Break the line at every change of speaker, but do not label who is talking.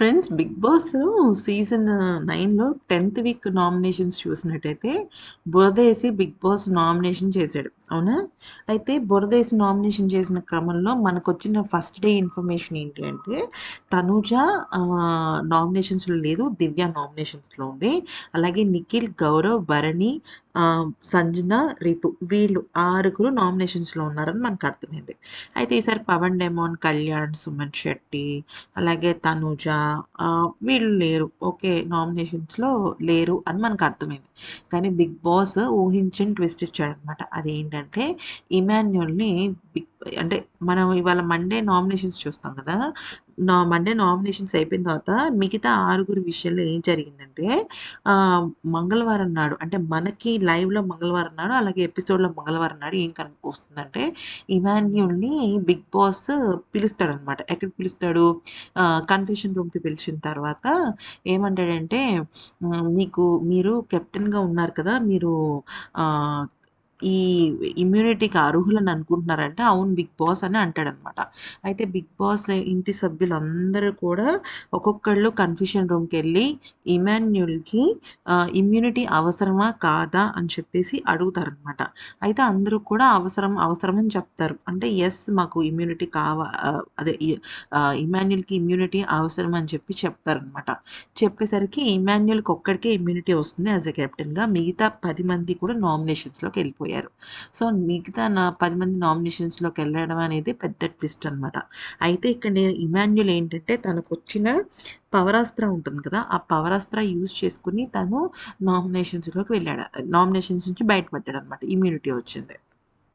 Friends 'big Boss' season 9లో 10థ్ week nominations చూసినట్టయితే బురదేసి 'బిగ్ బాస్' నామినేషన్ చేశాడు. అవునా? అయితే బురదేసి నామినేషన్ చేసిన క్రమంలో మనకొచ్చిన ఫస్ట్ డే ఇన్ఫర్మేషన్ ఏంటి అంటే తనూజ నామినేషన్స్‌లో లేదు. దివ్య నామినేషన్స్‌లో ఉంది. అలాగే నిఖిల్, గౌరవ్, భరణి, సంజన, రితు వీళ్ళు ఆరుగురు నామినేషన్స్‌లో ఉన్నారని మనకు అర్థమైంది అయితే ఈసారి పవన్ డెమాన్, కళ్యాణ్, సుమన్ శెట్టి, అలాగే తనూజ వీళ్ళు లేరు. ఓకే. నామినేషన్స్‌లో లేరు అని మనకు అర్థమైంది కానీ 'బిగ్ బాస్' ఊహించని ట్విస్ట్ ఇచ్చాడనమాట. అదేంటంటే ఇమాన్యుల్‌ని బిగ్ అంటే మనం ఇవాళ మండే నామినేషన్స్ చూస్తాం కదా! నా మండే నామినేషన్స్ అయిపోయిన తర్వాత మిగతా ఆరుగురు విషయంలో ఏం జరిగిందంటే మంగళవారం నాడు అంటే మనకి లైవ్‌లో మంగళవారం నాడు అలాగే ఎపిసోడ్‌లో మంగళవారం నాడు ఏం కనుక వస్తుందంటే ఇమాన్యుల్‌ని 'బిగ్ బాస్' పిలుస్తాడనమాట. ఎక్కడ పిలుస్తాడు? కన్ఫ్యూషన్ రూమ్‌కి పిలిచిన తర్వాత ఏమంటాడంటే మీకు మీరు కెప్టెన్‌గా ఉన్నారు కదా! మీరు ఈ ఇమ్యూనిటీకి అర్హులని అనుకుంటున్నారంటే అవును బిగ్ బాస్ అని అంటాడనమాట. అయితే బిగ్ బాస్ ఇంటి సభ్యులందరూ కూడా ఒక్కొక్కళ్ళు కన్ఫ్యూషన్ రూమ్కి వెళ్ళి ఇమాన్యుల్‌కి ఇమ్యూనిటీ అవసరమా? కాదా? అని చెప్పేసి అడుగుతారనమాట. అయితే అందరూ కూడా అవసరం, అవసరం అని చెప్తారు. అంటే ఎస్ మాకు ఇమ్యూనిటీ కావా అదే ఇమాన్యుల్‌కి ఇమ్యూనిటీ అవసరం అని చెప్పి చెప్తారనమాట. చెప్పేసరికి ఇమాన్యుల్‌కి ఒక్కడికే ఇమ్యూనిటీ వస్తుంది యాజ్ ఎ కెప్టెన్‌గా. మిగతా పది మంది కూడా నామినేషన్స్‌లోకెళ్ళిపోయారు. సో, మిగతా నా పది మంది నామినేషన్స్‌లోకెళ్ళడం అనేది పెద్ద ట్విస్ట్ అనమాట. అయితే ఇక్కడ నేను ఇమాన్యుల్ ఏంటంటే తనకు వచ్చిన పవరాస్త్ర ఉంటుంది కదా! ఆ పవరాస్త్ర యూజ్ చేసుకొని తను నామినేషన్స్‌లోకి వెళ్ళాడు. నామినేషన్స్ నుంచి బయటపడ్డాడు అనమాట ఇమ్యూనిటీ వచ్చింది.